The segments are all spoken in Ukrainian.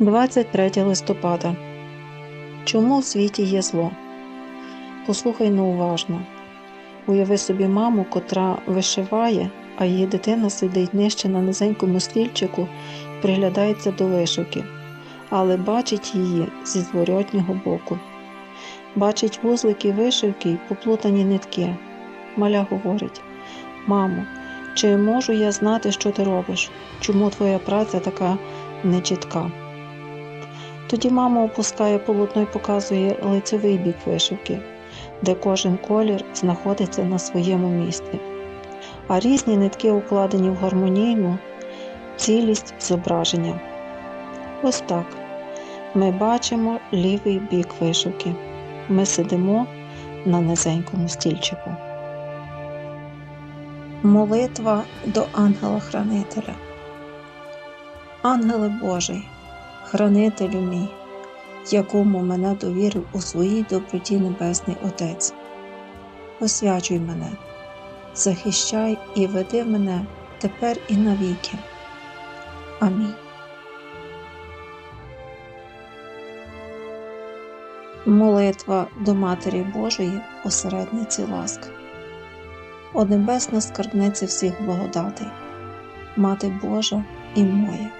23 листопада. Чому в світі є зло? Послухай неуважно. Уяви собі маму, котра вишиває, а її дитина сидить нижче на низенькому стільчику і приглядається до вишивки, але бачить її зі зворотнього боку. Бачить вузлики вишивки й поплутані нитки. Маля говорить: Мамо, чи можу я знати, що ти робиш? Чому твоя праця така нечітка? Тоді мама опускає полотно і показує лицевий бік вишивки, де кожен колір знаходиться на своєму місці, а різні нитки укладені в гармонійну цілість зображення. Ось так. Ми бачимо лівий бік вишивки. Ми сидимо на низенькому стільчику. Молитва до ангела-хранителя. Ангеле Божий, хранителю мій, якому мене довірив у своїй доброті Небесний Отець. Освячуй мене, захищай і веди мене тепер і навіки. Амінь. Молитва до Матері Божої, посередниці ласк. О небесна скарбниця всіх благодатей, Мати Божа і моя.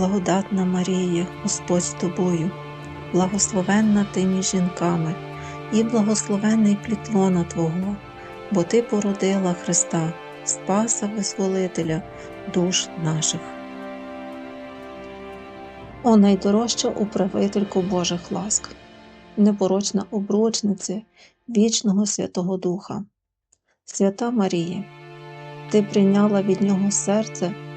благодатна Марія, Господь з тобою, благословенна ти між жінками, і благословенний плід лона Твого, бо Ти породила Христа, Спаса Визволителя душ наших. О найдорожча управителько Божих ласк, непорочна обручниця вічного Святого Духа, свята Марія. Ти прийняла від нього серце,